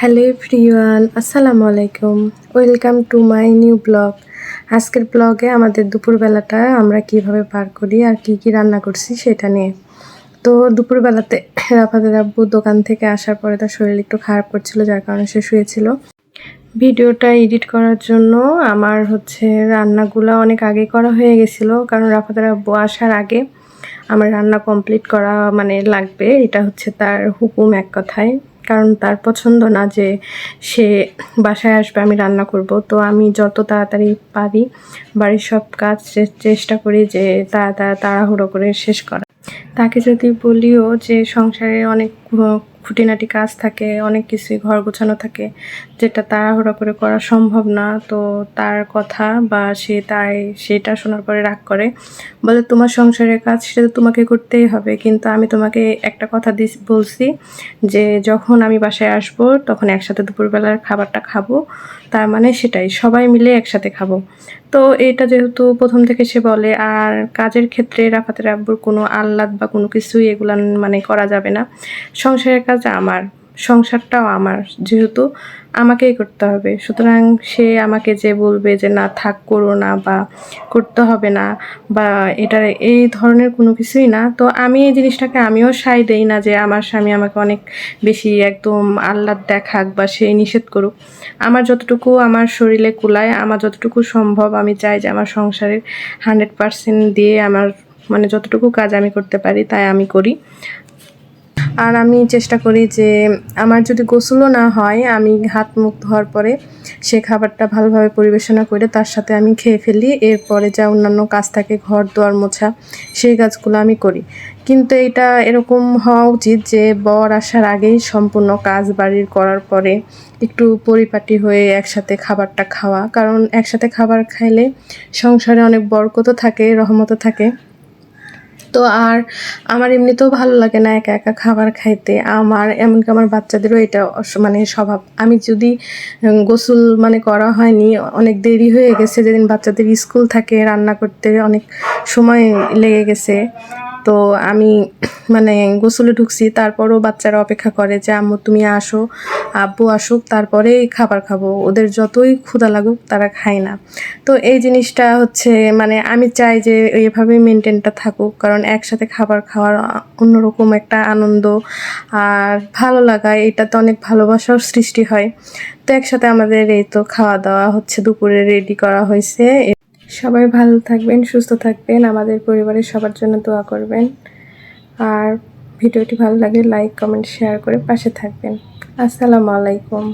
Hello everyone, আসসালামু আলাইকুম। Welcome to my new blog. আজকের ব্লগে আমাদের দুপুরবেলাটা আমরা কীভাবে পার করি আর কি কি রান্না করছি সেটা নিয়ে। তো দুপুরবেলাতে রাফাদের আব্বু দোকান থেকে আসার পরে তার শরীর একটু খারাপ করছিল, যার কারণে সে শুয়েছিল। ভিডিওটা এডিট করার জন্য আমার হচ্ছে রান্নাগুলো অনেক আগে করা হয়ে গেছিল, কারণ রাফাদের আব্বু আসার আগে আমার রান্না কমপ্লিট করা মানে লাগবে। এটা হচ্ছে তার হুকুম এক কথায়। কারণ তার পছন্দ না যে সে বাসায় আসবে, আমি রান্না করব। তো আমি যত তাড়াতাড়ি পারি বাড়ির সব কাজ চেষ্টা করি যে তাড়াতাড়ি তাড়াহুড়ো করে শেষ করা। তাকে যদি বলিও যে সংসারে অনেক খুঁটিনাটি কাজ থাকে, অনেক কিছুই ঘর গোছানো থাকে, যেটা তাড়াহুড়া করে করা সম্ভব না। তো তার কথা বা সে তাই সেটা শোনার পরে রাগ করে, বলে, তোমার সংসারের কাজ সেটা তো তোমাকে করতেই হবে। কিন্তু আমি তোমাকে একটা কথা দিস, বলছি যে, যখন আমি বাসায় আসব, তখন একসাথে দুপুরবেলার খাবারটা খাব। তার মানে সেটাই, সবাই মিলে একসাথে খাব। তো এটা যেহেতু প্রথম থেকে সে বলে, আর কাজের ক্ষেত্রে রাফাতের আব্বুর কোনো আহ্লাদ বা কোনো কিছুই এগুলা মানে করা যাবে না। সংসারের কাজ আমার সংসারটাও আমার, যেহেতু আমাকেই করতে হবে। সুতরাং সে আমাকে যে বলবে যে না, থাক, করো না বা করতে হবে না বা এটা এই ধরনের কোনো কিছুই না, তো আমি এই জিনিসটাকে আমিও সাই দেই না যে আমার স্বামী আমাকে অনেক বেশি একদম আহ্লাদ দেখাক বা সে নিষেধ করুক। আমার যতটুকু আমার শরীরে কুলায়, আমার যতটুকু সম্ভব আমি চাই যে আমার সংসারের হান্ড্রেড পার্সেন্ট দিয়ে আমার মানে যতটুকু কাজ আমি করতে পারি তাই আমি করি। আর আমি চেষ্টা করি যে আমার যদি গোসলও না হয়, আমি হাত মুখ ধোয়ার পরে সে খাবারটা ভালোভাবে পরিবেশনা করে তার সাথে আমি খেয়ে ফেলি। এরপরে যা অন্যান্য কাজ থাকে, ঘর দোয়ার মোছা, সেই কাজগুলো আমি করি। কিন্তু এটা এরকম হওয়া উচিত যে বর আসার আগেই সম্পূর্ণ কাজ বাড়ির করার পরে একটু পরিপাটি হয়ে একসাথে খাবারটা খাওয়া। কারণ একসাথে খাবার খাইলে সংসারে অনেক বরকতও থাকে, রহমতও থাকে। তো আর আমার এমনিতেও ভালো লাগে না একা একা খাবার খাইতে। আমার, এমনকি আমার বাচ্চাদেরও এটা মানে স্বভাব। আমি যদি গোসল মানে করা হয়নি, অনেক দেরি হয়ে গেছে। যেদিন বাচ্চাদের স্কুল থাকে, রান্না করতে অনেক সময় লেগে গেছে। তো আমি মানে গোসলে ঢুকছি, তারপরও বাচ্চারা অপেক্ষা করে যে, আম্মু, তুমি আসো, আব্বু আসুক তারপরেই খাবার খাব। ওদের যতই ক্ষুধা লাগুক, তারা খায় না। তো এই জিনিসটা হচ্ছে মানে আমি চাই যে এইভাবে মেনটেনটা থাকুক, কারণ একসাথে খাবার খাওয়ার অন্যরকম একটা আনন্দ। আর ভালো লাগা এটাতে অনেক ভালোবাসার সৃষ্টি হয়। তো একসাথে আমাদের এই তো খাওয়া দাওয়া হচ্ছে, দুপুরে রেডি করা হয়েছে। সবাই ভালো থাকবেন, সুস্থ থাকবেন, আমাদের পরিবারের সবার জন্য দোয়া করবেন। আর ভিডিওটি ভালো লাগে লাইক কমেন্ট শেয়ার করে পাশে থাকবেন। আসসালামু আলাইকুম।